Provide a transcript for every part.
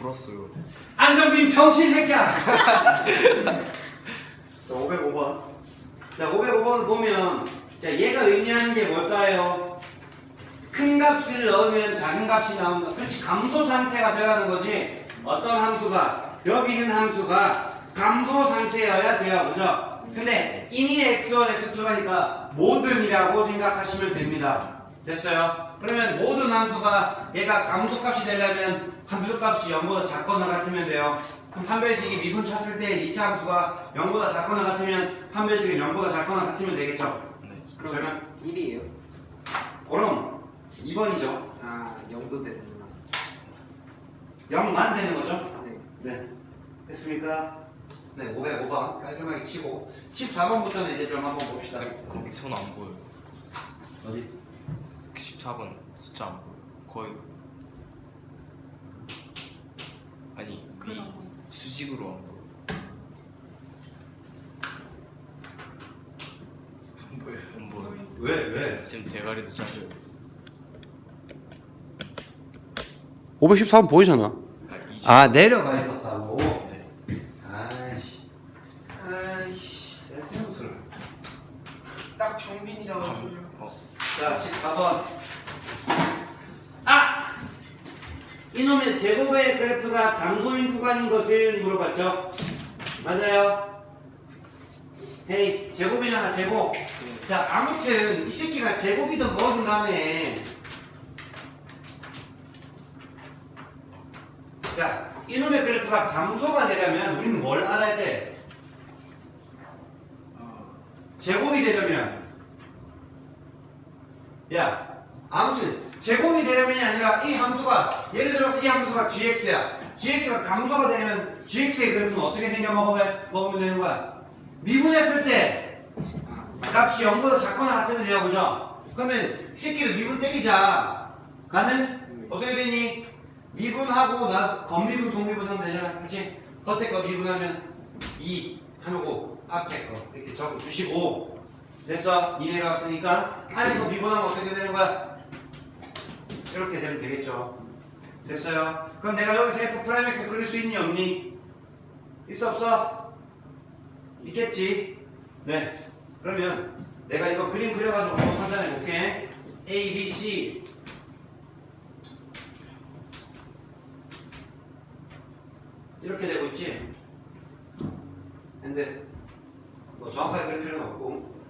풀었어요. 안정빈 병신 새끼야. 자, 505번. 자, 505번을 보면 자, 얘가 의미하는 게 뭘까요? 큰 값을 넣으면 작은 값이 나온다. 그렇지, 감소 상태가 돼가는 거지. 어떤 함수가 여기 있는 함수가 감소 상태여야 돼요, 그죠? 근데 이미 x1, x2라니까 모든이라고 생각하시면 됩니다. 됐어요? 그러면 모든 함수가 얘가 감소값이 되려면 함수값이 0보다 작거나 같으면 돼요. 그럼 판별식이 미분 쳤을 때 2차 함수가 0보다 작거나 같으면 판별식이 0보다 작거나 같으면 되겠죠? 네. 그러면 1이에요? 그럼 2번이죠. 아 0도 되는구나 0만 되는 거죠? 네 네. 됐습니까? 네, 505번 깔끔하게 치고 14번부터는 이제 좀 한번 봅시다. 쌤, 거기 손안 보여요. 어디? 14번 숫자 안 보여요. 거의 아니 그 이- 수직으로 안 보여. 안 보여. 안 보여. 왜? 왜? 쌤 대가리도 잘려요. 513번 보이잖아. 아, 이 아, 내려가 있었다고. 네. 아이씨. 아이씨. 쓸데없는 소리. 딱 정빈이라고 아, 소리. 어, 자, 14번. 아! 이놈의 제곱의 그래프가 감소인 구간인 것은 물어봤죠? 맞아요? 헤이, 제곱이잖아, 제곱. 자, 아무튼 이 새끼가 제곱이든 뭐든 간에 자, 이놈의 그래프가 감소가 되려면 우리는 뭘 알아야 돼? 제곱이 되려면 야, 아무튼 제곱이 되려면이 아니라 이 함수가 예를 들어서 이 함수가 gx야. gx가 감소가 되려면 gx의 그래프는 어떻게 생겨 먹으면 되는 거야? 미분했을 때 값이 0보다 작거나 같으면 돼요, 그죠? 그러면 새끼를 미분 때리자. 가면 어떻게 되니? 미분하고 나 겉미분, 속미분 하면 되잖아, 그렇지? 겉에 거 미분하면 2 하고 앞에 거 이렇게 적어 주시고 됐어? 2 내려왔으니까 안에 거 미분하면 어떻게 되는 거야? 이렇게 되면 되겠죠. 됐어요? 그럼 내가 여기서 f 프라임 x 그릴 수 있니 없니? 있어 없어? 있겠지. 네. 그러면 내가 이거 그림 그려가지고 한번 판단해 볼게. A, B, C. 이렇게 되고 있지. 근데 뭐 정확하게 그릴 필요는 없고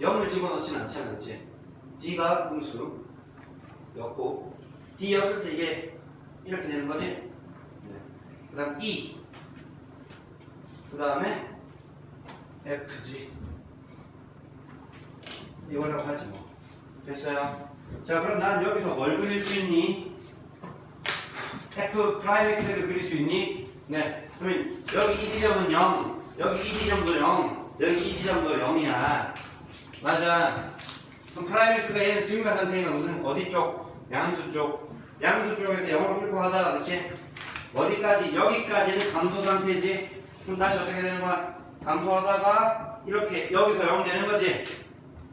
0을 집어넣지는 않지 않았지. D가 음수 였고 D였을 때 이게 이렇게 되는 거지. 네. 그 다음 E 그 다음에 FG 이거라고 하지 뭐 됐어요 자 그럼 난 여기서 뭘 그릴 수 있니? F 프라임 X를 그릴 수 있니? 네 그러면 여기 이 지점은 0 여기 이 지점도 0 여기 이 지점도 0이야 맞아 그럼 프라임 X가 얘는 증가 상태니까 무슨 어디 쪽? 양수 쪽 양수 쪽에서 0으로 풀고 하다가 그렇지? 어디까지? 여기까지는 감소 상태지 그럼 다시 어떻게 되는 거야? 감소하다가 이렇게 여기서 0 되는 거지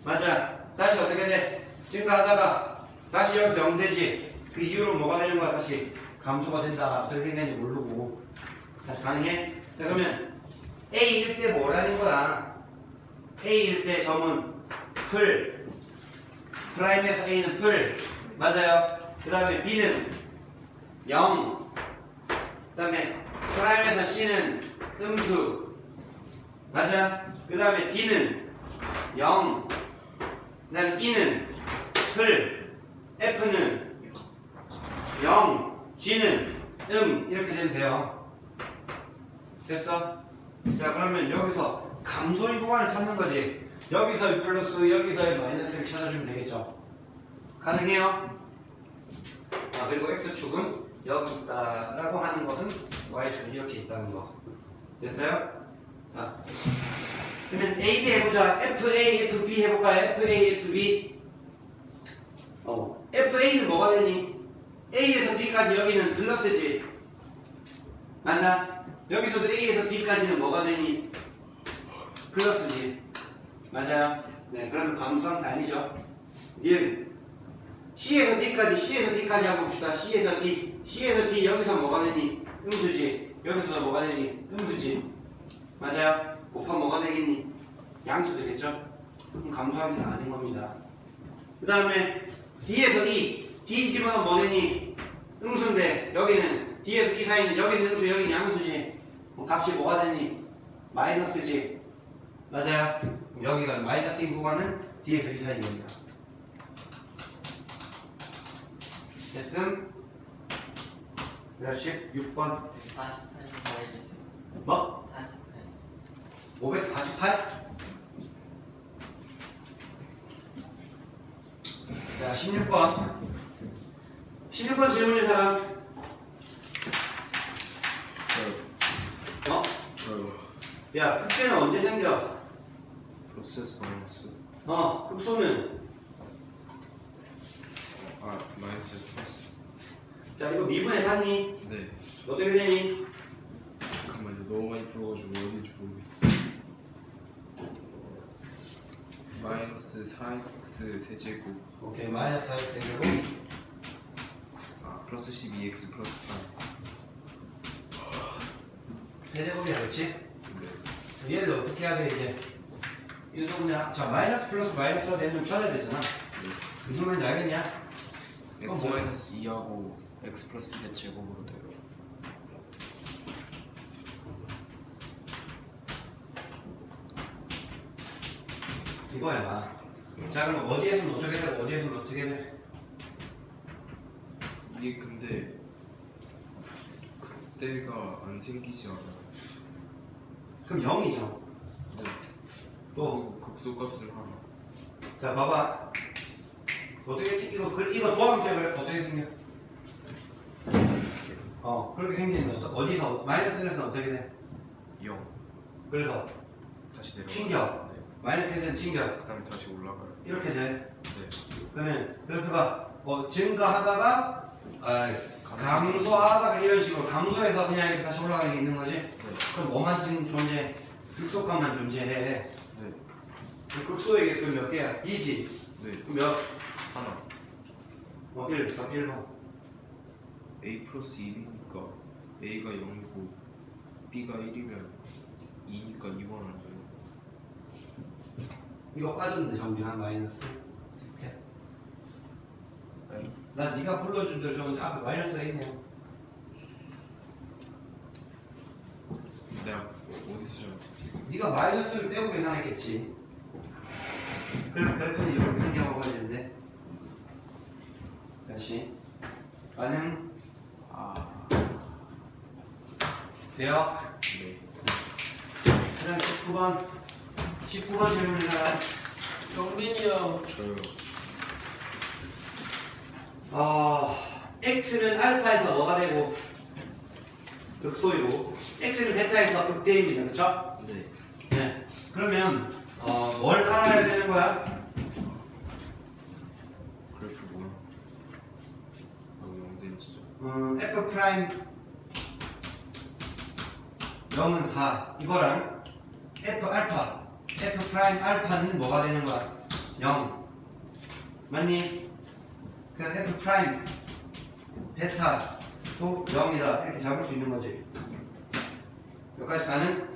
맞아 다시 어떻게 돼? 증가하다가 다시 여기서 0 되지 그 이후로 뭐가 되는 거야 다시 감소가 된다 어떻게 생겼는지 모르고 다시 가능해? 자 그러면 A일 때 뭐라는 거야? A일 때 점은 풀 프라임에서 A는 풀 맞아요. 그 다음에 B는 0 그 다음에 프라임에서 C는 음수. 맞아 그 다음에 D는 0 그 다음에 E는 풀 F는 0 G는 음. 이렇게 되면 돼요. 됐어? 자 그러면 여기서 감소인 구간을 찾는 거지. 여기서의 플러스 여기서의 마이너스를 찾아주면 되겠죠 가능해요? 아 그리고 x축은 여기 있다라고 하는 것은 y축은 이렇게 있다는 거. 됐어요? 자 그러면 A, B 해보자. FA, FB 해볼까요? FA, FB 어. FA는 뭐가 되니? A에서 B까지 여기는 플러스지. 맞아? 여기서도 A에서 B까지는 뭐가 되니? 플러스지. 맞아요 네 그러면 감수상 단위죠. 니은 C에서 D까지 C에서 D까지 하고 봅시다. C에서 D C에서 D 여기서 뭐가 되니? 음수지. 여기서도 뭐가 되니? 음수지. 맞아요. 곱하면 뭐가 되겠니? 양수 되겠죠? 그럼 감소한 게 아닌 겁니다. 그 다음에 D에서 E D 집어넣으면 뭐 되니? 음수인데 여기는 D에서 E 사이는 여기는 음수 여기는 양수지. 그럼 값이 뭐가 되니? 마이너스지. 맞아요. 그럼 여기가 마이너스인 구간은 D에서 E 사이인 겁니다. 됐음? 몇 시? 6번 48번 더해주세요. 뭐? 48. 548? 자 16번 16번 질문인 사람 어? 야 흑대는 언제 생겨? 프로세스 마이너스 어 흑소는 아 마이너스 플러스 자 이거 미분해봤니? 네 어떻게 되니? 잠깐만요 너무 많이 풀어가지고 어디인지 모르겠어 마이너스 4x 세제곱 오케이 마이너스 4x제곱 아 플러스 12x 플러스 8 세제곱이야 그렇지? 네. 얘를 어떻게 해야 돼 이제 인수분해 자 마이너스 플러스 마이너스가 되면 좀 찾아야 되잖아 무슨 말인지 알겠냐? X 뭐? 마이너스 2하고 x 플러스 2의 제곱으로 돼요 이거야 마. 자 그럼 어디에서는 어떻게 되고 어디에서는 어떻게 돼? 이게 근데 그때가 안 생기지 않아요 그럼 0이죠 네. 또 그리고 극소값은 하나 자 봐봐 어떻게 생- 이거 그- 이거 도함수야 그래 어떻게 생겨? 어 그렇게 생기는 거 어디서 마이너스 1에서는 어떻게 돼? 0 그래서 다시 내려가 튕겨. 네. 마이너스 1에서는 튕겨 그 다음에 다시 올라가요 이렇게 돼 네 그러면 그래프가 뭐 증가하다가 아, 감소하다가 이런 식으로 감소해서 그냥 이렇게 다시 올라가는 게 있는 거지 네. 그럼 뭐만 지금 존재해? 극소값만 존재해 네. 그 극소의 개수 몇 개야? 2지 네. 몇? 하나. 어 1, 답 1번 a 플러스 1이니까 a가 0이고 b가 1이면 2니까 2번 아니에요? 이거 빠졌는데 정리한 마이너스. 이렇게 아니. 나 네가 불러준 대로 적은데 앞에 마이너스가 있네요 내가 어디서 잡았지 네가 마이너스를 빼고 계산했겠지. 그래서 그래프는 이렇게 생겨버리는데 다시 가능 아 돼요 네. 그 다음 19번 19번 질문인 사람 정빈이요. 저요 어, x는 알파에서 뭐가 되고 극소이고 x는 베타에서 극대입니다 그쵸? 네네 그러면 어, 뭘 알아야 되는 거야? 그래프 뭐야 아 0된 진짜 음, f 프라임 0은 4 이거랑 f 알파 f 프라임 알파는 뭐가 되는 거야? 0 맞니? 그래서 f 프라임 베타도 0이다. 이렇게 잡을 수 있는 거지. 여기까지 가는?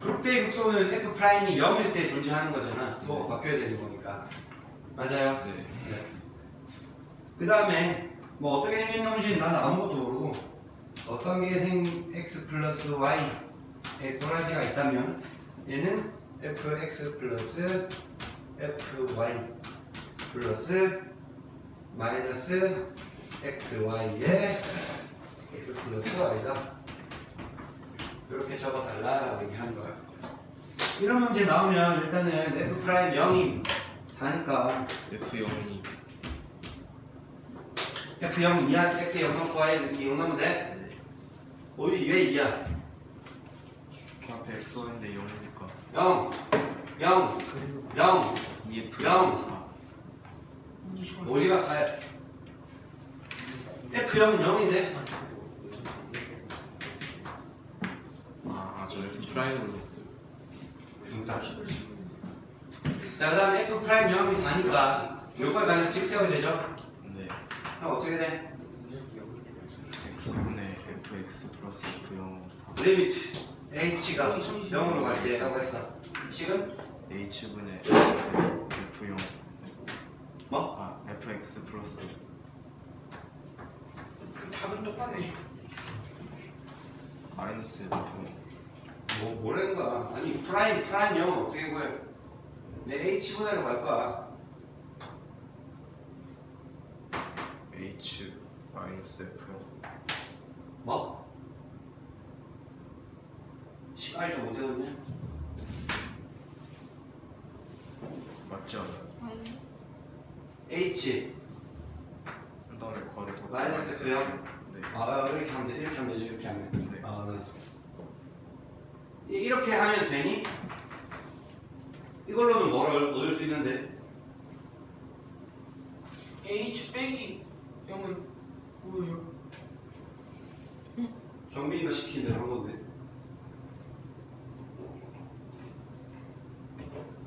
극대의 극소는 f 프라임이 0일 때 존재하는 거잖아. 또 바뀌어야 되는 거니까. 맞아요? 네 그 다음에 뭐 어떻게 놈인지 난 아무것도 모르고 어떤 게 생 x 플러스 y의 꼬라지가 있다면 얘는 fx 플러스 fy 플러스 마이너스 xy의 x 플러스 y다. 이렇게 적어달라라고 얘기하는 거야. 이런 문제 나오면 일단은 f 프라임 0이 4니까 F0이 F0 이하 X의 영상과의 용하면 돼? 어디 왜 2야? 그 앞에 X였는데 0이니까 0 0 0 2F 영. 4 운이 좋아. 어디가 4야? F0은 0인데 아저 프라임으로 했어요 정답 자, 그 다음에 f 프라임 0이 4니까 요걸 가지고 집 세워야 되죠? 네 그럼 어떻게 돼? x분의 fx 플러스 f0 4 리미트 h가 0으로 갈 때 라고 했어. 식은 h분의 f0 뭐? 아 fx 플러스 답은 똑같네. 마이너스 f0 뭐, 뭐라는 거야? 아니, 프라임, 프라임 0 어떻게 구해? 내 h분해로 갈 거야. H 마이너스 f0 뭐? 시간도 못 외웠냐? 맞지 않아요? h 그 다음에 괄호 더 마이너스 F요? 네 아 이렇게 하면 돼 이렇게 하면 되죠 이렇게 하면 네. 아 알았어 이- 이렇게 하면 되니? 이걸로는 뭘 얻을 수 있는데 H 빼기 0은 뭐예요? 정빈이가 시킨 대로 한 건데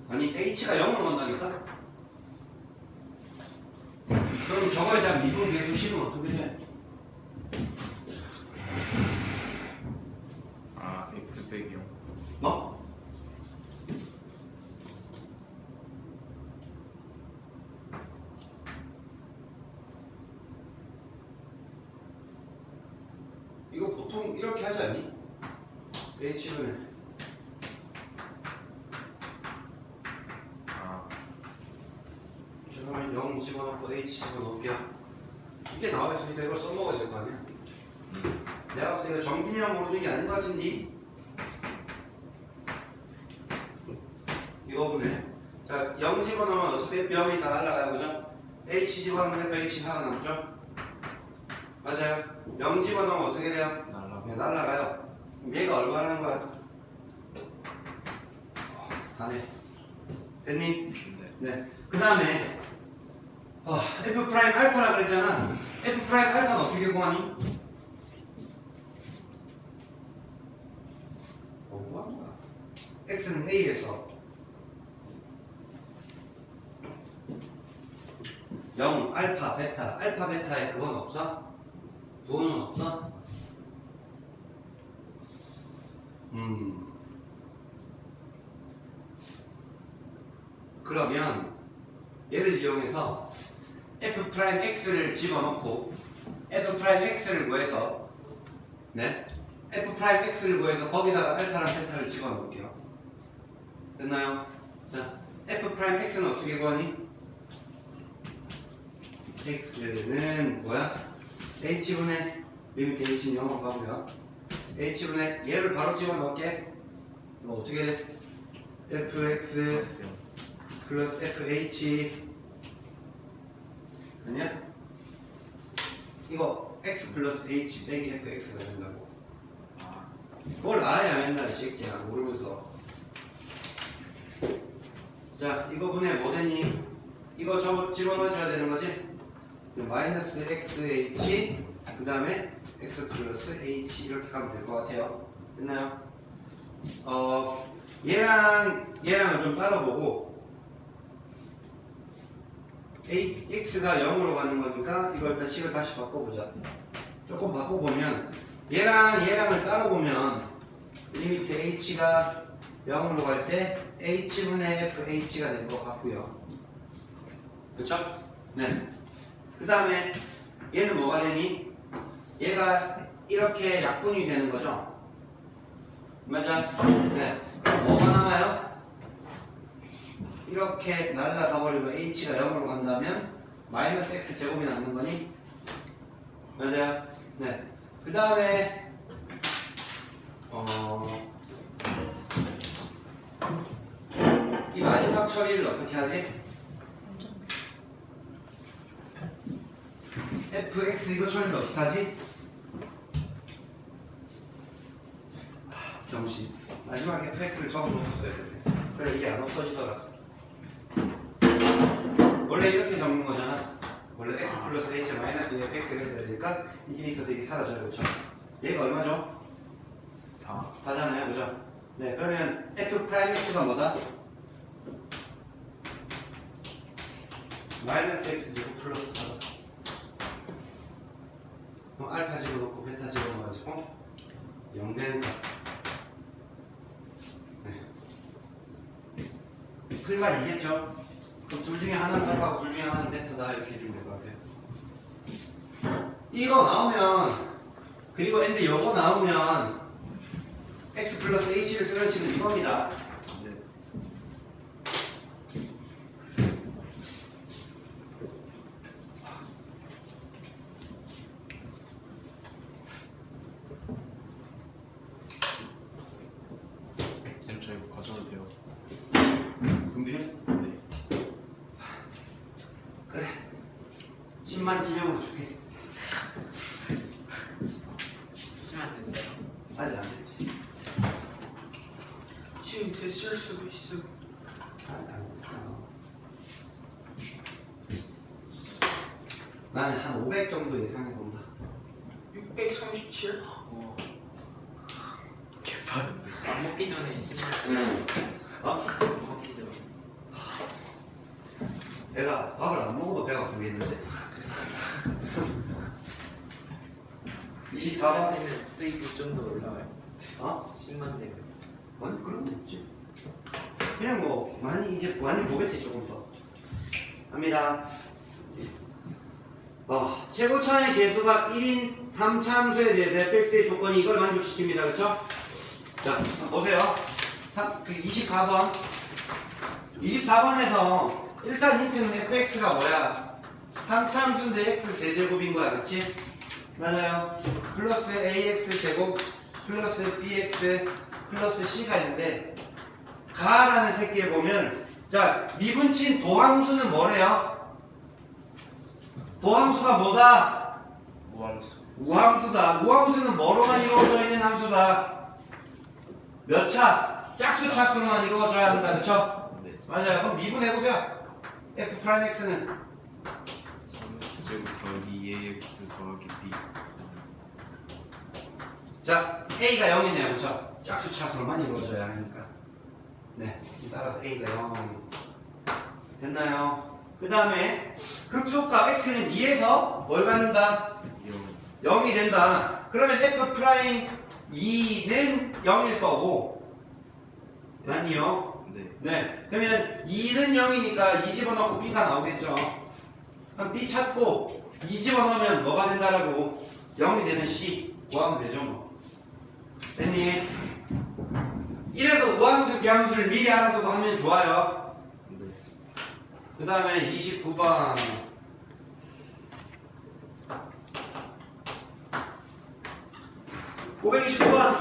아니 h가 0으로 간다니까? 그럼 저거에 대한 미분 계수 식은 어떻게 돼? 아 x 빼기 0 뭐? 이거 보통 이렇게 하지 않니? H분의 아 죄송해요 0 집어넣고 H 집어넣을게요 이게 나와 있으니까 이걸 써먹어야 될 거 아니야? 내가 봤을 때 이거 정빈이랑 모르는 게 아닌 것 같은데 이거분에 자0 집어넣으면 어차피 0이 다 날라가요 그죠? H 집어넣으면 H 살아남죠? 맞아요 0 집어넣으면 어떻게 돼요? 날라 그냥 날라가요 얘가 얼마나 하는 거야? 4네 됐니? 네 네. 그 다음에 어, F 프라임 알파라 그랬잖아. F 프라임 알파는 어떻게 구하니? 뭐 거야? X는 A에서 0, 알파, 베타, 알파, 베타에 그건 없어? 부호는 없어? 음. 그러면 얘를 이용해서 f 프라임 x를 집어넣고 f 프라임 x를 구해서 네 f 프라임 x를 구해서 거기다가 알파랑 베타를 집어넣을게요. 됐나요? 자 f 프라임 x는 어떻게 구하니? x는 뭐야? h분의 리미트 h는 0으로 가고요. h분의 얘를 바로 집어넣을게. 이거 어떻게 돼? fx 플러스 0 플러스 FH 아니야? 이거 X 플러스 H 빼기 FX가 된다고 아 그걸 알아야 맨날 이 새끼야 모르면서 자 이거 분해 뭐 되니? 이거 저거 집어넣어줘야 되는 거지? 마이너스 XH 그 다음에 X 플러스 H 이렇게 가면 될 것 같아요 됐나요? 어 얘랑 얘랑은 좀 따로 보고 X가 0으로 가는 거니까 이걸 일단 식을 다시 바꿔보자. 조금 바꿔보면 얘랑 얘랑을 따로 보면 리미트 h가 0으로 갈 때 h분의 fh가 될 것 같고요. 그렇죠? 네. 그 다음에 얘는 뭐가 되니? 얘가 이렇게 약분이 되는 거죠? 맞아? 네. 뭐가 남아요? 이렇게 날라가 버리고 h가 0으로 간다면 마이너스 x 제곱이 남는 거니? 맞아요? 네. 그 다음에 어... 이 마지막 처리를 어떻게 하지? fx 이거 처리를 어떻게 하지? 아, 정신. 마지막에 fx를 넣었어야 되네. 그래 이게 안 없어지더라. 원래 이렇게 적는 거잖아. 원래 x 플러스 h 마이너스 fx가 있어야 되니까 이게 있어서 이게 사라져요. 그렇죠? 얘가 얼마죠? 4 4잖아요. 그죠? 네, 그러면 f 프라임 x가 뭐다? 마이너스 x 제곱 플러스 4 그럼 알파 집어넣고 베타 집어넣어가지고 0 되는 거 네. 풀만 이겠죠? 둘 중에 하나는 알파고 둘 중에 하나는 베타다 이렇게 해주면 될 것 같아요. 이거 나오면 그리고 근데 요거 나오면 x 플러스 h를 쓰러치면 이겁니다 네. 쌤, 저 이거 가져도 돼요? 금비를? 네. 그래 10만 기념으로 줄게 시간 됐어요. 아직 안 됐지 지금 됐을 수도 있어. 아직 안 됐어 나는 한 500 정도 예상해 본다 637? 어, 개빠른데. 밥 먹기 전에 시간 어? 먹기 전에. 내가 밥을 안 먹어도 배가 부르겠는데 24번 되면 수익이 좀 더 올라와요. 어? 10만 되면. 아니 그런 거 없지 그냥 뭐 많이 이제 많이 보겠지 조금 더 갑니다 어, 최고차의 개수가 1인 3참수에 대해서 fx의 조건이 이걸 만족시킵니다 그쵸? 자 보세요 삼- 그 24번 24번에서 일단 힌트는 fx가 뭐야 3참수인데 x 세제곱인 거야 그치? 맞아요 플러스 ax 제곱 플러스 bx 플러스 c가 있는데 가라는 새끼에 보면 자 미분친 도함수는 뭐래요? 도함수가 뭐다? 우함수. 우함수다. 우함수는 뭐로만 이루어져 있는 함수다? 몇 차? 짝수 차수로만 이루어져야 한다. 그쵸? 네. 맞아요. 그럼 미분해보세요. f 프라임 x는 3x 제곱 더하기 2ax 더하기 b. 자 a가 0이네요. 그쵸? 짝수 차수로만 이루어져야 하니까. 네. 따라서 a가 0. 됐나요? 그 다음에 극소값 x는 2에서 뭘 갖는다? 0. 0이 된다. 그러면 f 프라임 2는 0일 거고. 아니요. 네. 네. 그러면 2는 0이니까 2 집어넣고 b가 나오겠죠. 그럼 b 찾고 2 집어넣으면 뭐가 된다라고 0이 되는 c 구하면 되죠 뭐. 됐니? 이래서 우함수 기함수를 미리 알아두고 하면 좋아요. 네. 그 다음에 29번. (529번)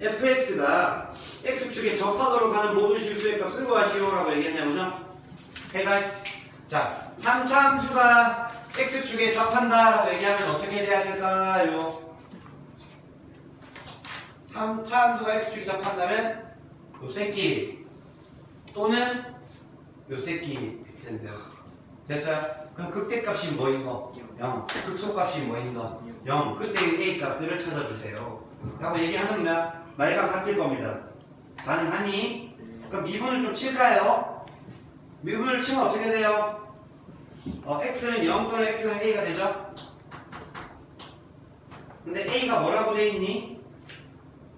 fx가 x축에 접하도록 하는 모든 실수의 값을 구하시오라고 얘기했냐 보죠? 해갈 자 3차 함수가 x축에 접한다라고 얘기하면 어떻게 돼야 될까요? 3차 함수가 x축에 접한다면 요 새끼 또는 요 새끼 이렇게 된대요. 됐어요? 그럼 극대값이 뭐인 거? 0. 극소값이 뭐인 거? 0. 그때 A 값들을 찾아주세요. 라고 얘기하는 거야. 말과 같을 겁니다. 가능하니? 그럼 미분을 좀 칠까요? 미분을 치면 어떻게 돼요? 어, x는 0 또는 x는 a가 되죠? 근데 a가 뭐라고 돼 있니?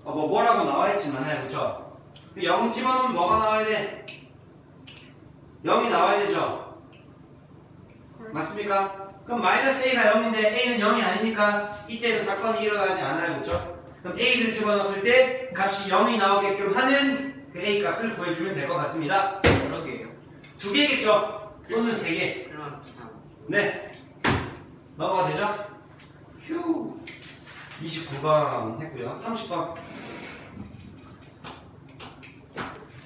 어, 뭐 뭐라고 나와 있진 않아요. 그쵸? 0 집어넣으면 뭐가 나와야 돼? 0이 나와야 되죠? 맞습니까? 그럼 마이너스 a가 0인데 a는 0이 아니니까 이때는 사건이 일어나지 않아요. 그렇죠? 그럼 a를 집어넣었을 때 값이 0이 나오게끔 하는 그 a 값을 구해주면 될 것 같습니다. 두 개겠죠? 또는 세 개. 그럼. 네. 넘어가 되죠? 휴. 29번 했고요. 30번.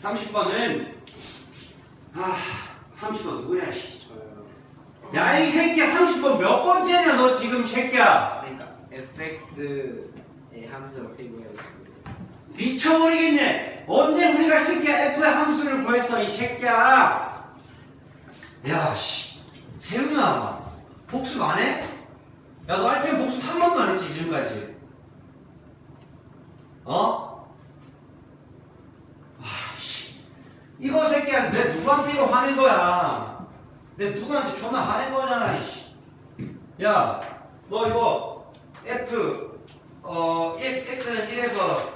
30번은 아, 30번 누구야? 씨. 야, 이 새끼야. 30번 몇 번째냐, 너 지금 새끼야. 그러니까 fx의 함수를 어떻게 모르겠어요. 미쳐버리겠네. 언제 우리가 새끼야 F의 함수를 구했어, 이 새끼야. 야, 씨. 세훈아, 복습 안 해? 야, 너 알펜 복습 한 번도 안 했지, 지금까지. 어? 와, 씨. 이거 새끼야, 내 누구한테 이거 화낸 거야? 내 누구한테 존나 화낸 거잖아, 이씨. 야, 너 이거 F 어 X, X는 1에서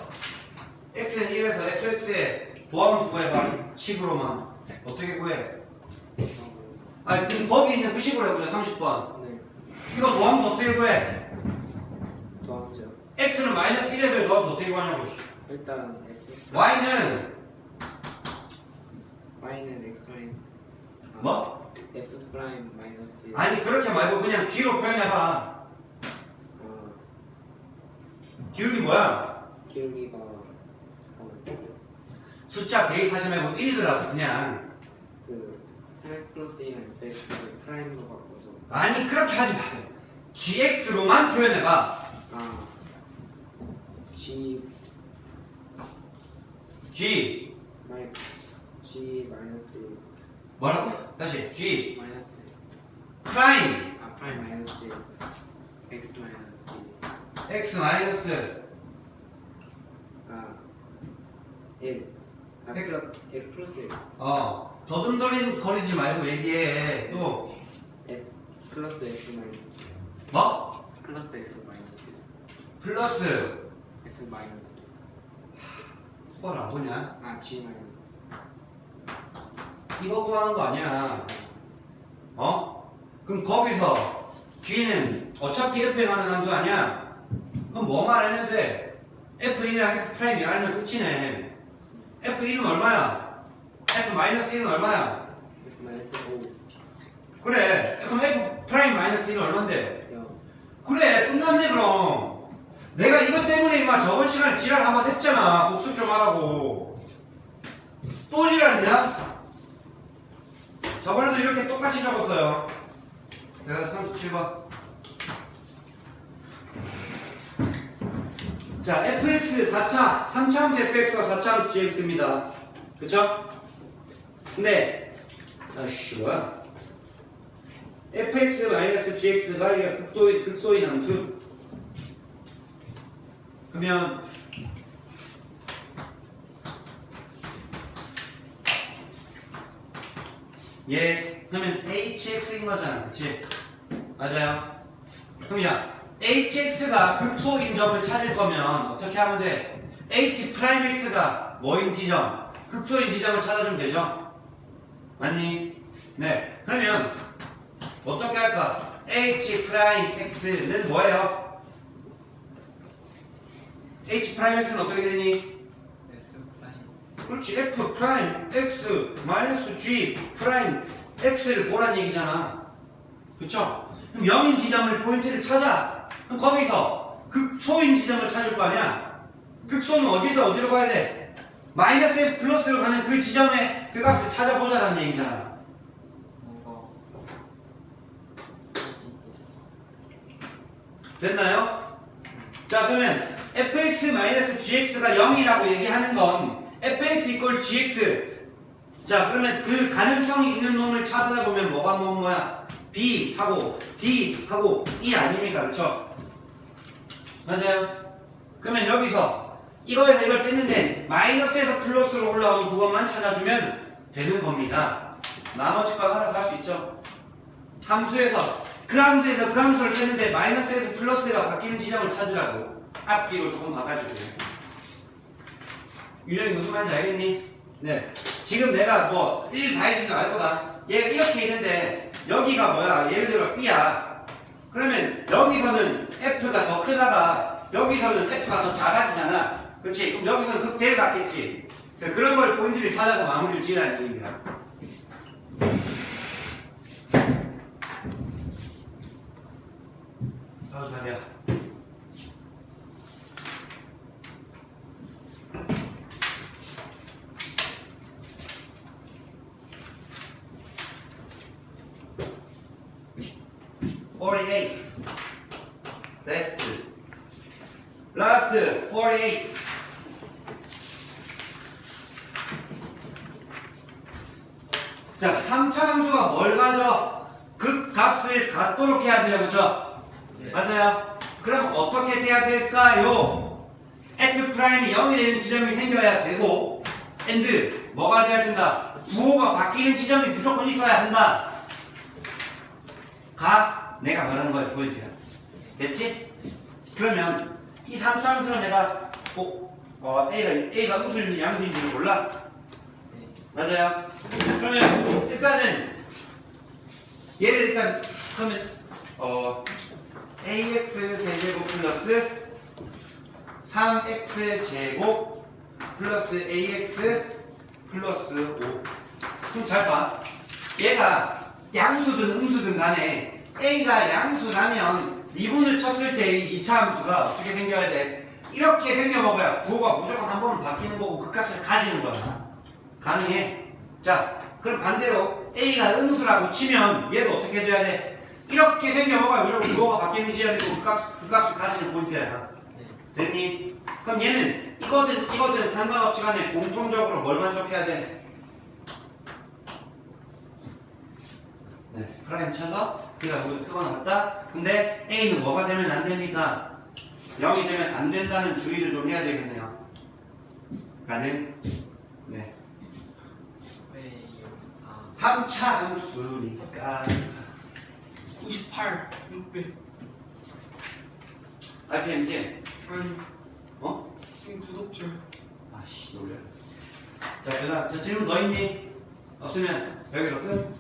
X는 1에서 fx에 도함수 구해봐. 식으로만. 어떻게 구해? 아니, 그럼 거기 있는 그 식으로 해보자, 30번. 네. 이거 도함수 어떻게 구해? 도함수요. X는 마이너스 1에서 도함수 어떻게 구하냐고. 씨. 일단 F Y는 Y는 X 마이 뭐? F 프라임 마이너스 아니, 그렇게 말고 그냥 G로 표현해봐. 어, 기울기 뭐야? 기울기가 잠깐만 숫자 대입하지 말고 1이더라고, 그냥. 그 3x 플러스 1은 fx를 프라임으로 바꿔서 아니, 그렇게 하지 말고. GX로만 표현해봐. 아 G G. 마이 G 마이너스 뭐라고? 다시. G. 마이너스 프라임. 아 프라임 마이너스 X 마이너스 D X 마이너스. 아 1. 아. 플러- X 플러스 1 어. 더듬거리 거리지 말고 얘기해. 또. F 플러스 F 마이너스 뭐? 플러스 F 마이너스 플러스. F 마이너스 수걸 안 보냐? 아 G 마이너스 이거 구하는 거 아니야. 어? 그럼 거기서 G는 어차피 F에 가는 함수 아니야? 그럼 뭐만 알면 돼? F1이랑 F 프라임이 알면 끝이네. F1은 얼마야? F 마이너스 1은 얼마야? 마이너스 5 그래. 그럼 F 프라임 마이너스 1은 얼만데? 0 그래. 끝났네 그럼. 내가 이것 때문에 임마 저번 시간에 지랄 한 번 했잖아. 복습 좀 하라고. 또 지랄이냐? 저번에도 이렇게 똑같이 적었어요. 제가 37번. 자, fx 4차, 3차 함수 fx가 4차 함수 gx입니다. 그쵸? 근데, 뭐야? fx-gx가 이게 극도인, 극소인 함수. 그러면, 얘, 그러면 hx인 거잖아. 그치? 맞아요? 그럼 야, hx가 극소인 점을 찾을 거면 어떻게 하면 돼? h 프라임 x가 뭐인 지점? 극소인 지점을 찾아주면 되죠? 맞니? 네. 그러면 어떻게 할까? h 프라임 x는 뭐예요? h 프라임 x는 어떻게 되니? 그렇지 f 프라임 x 마이너스 g 프라임 x를 보란 얘기잖아 그쵸? 그럼 0인 지점을 포인트를 찾아 그럼 거기서 극소인 지점을 찾을 거 아니야 극소는 어디서 어디로 가야 돼? 마이너스에서 플러스로 가는 그 지점에 그 값을 찾아보자라는 얘기잖아 됐나요? 자 그러면 fx-gx가 0이라고 얘기하는 건 fx 이꼴 gx 자 그러면 그 가능성이 있는 놈을 찾아보면 뭐가 나온 거야? b 하고 d 하고 e 아닙니까 그쵸? 맞아요 그러면 여기서 이거에서 이걸 뺐는데 마이너스에서 플러스로 올라오는 그것만 찾아주면 되는 겁니다. 나머지 건 알아서 할 수 있죠? 함수에서 그 함수에서 그 함수를 뺐는데 마이너스에서 플러스가 바뀌는 지점을 찾으라고. 앞뒤로 조금 바꿔줄게요 유령이 무슨 말인지 알겠니? 네. 지금 내가 뭐일다 해주지 말 거다. 얘가 이렇게 있는데 여기가 뭐야? 예를 들어 B야. 그러면 여기서는 F가 더 크다가 여기서는 F가 더 작아지잖아. 그렇지? 그럼 여기서는 극대를 갖겠지 그런 걸 포인트를 찾아서 마무리를 지으라는 얘기입니다 아우 다리야 Forty-eight. Last. Last. Forty-eight. 자, 3차 함수가 뭘 가져? 극 값을 갖도록 해야 돼요, 그죠? 네. 맞아요. 그럼 어떻게 돼야 될까요? f 프라임이 0이 되는 지점이 생겨야 되고, and 뭐가 돼야 된다? 부호가 바뀌는 지점이 무조건 있어야 한다. 가 내가 말하는 걸 보여줘요. 됐지? 그러면 이 3차 함수는 내가 꼭 어, A가 A가 음수인지 양수인지를 몰라? 맞아요. 그러면 일단은 얘를 일단 그러면 어 ax 세제곱 플러스 3x 제곱 플러스 ax 플러스 5 그럼 잘 봐. 얘가 양수든 음수든 간에 a가 양수라면 미분을 쳤을 때이 2차 함수가 어떻게 생겨야 돼? 이렇게 생겨 먹어야 부호가 무조건 한 번은 바뀌는 거고 그 값을 가지는 거야. 가능해. 자, 그럼 반대로 A가 음수라고 치면 얘도 어떻게 돼야 돼? 이렇게 생겨먹어야 무조건 부호가 바뀌는 시간이고 그, 값, 그 값을 가지는 포인트야. 됐니? 그럼 얘는 이거든 이거든 상관없이 간에 공통적으로 뭘 만족해야 돼? 네, 프라임 쳐서 B가 모두 크거나 같다. 근데 A는 뭐가 되면 안 됩니까? 0이 되면 안 된다는 주의를 좀 해야 되겠네요. 가능? 네. 왜 아, 3차 함수니까 98 600 RPM지? 아니 어? 지금 구독자 아씨 놀래 자 그다음 자 질문 더 있니? 없으면 여기로 끝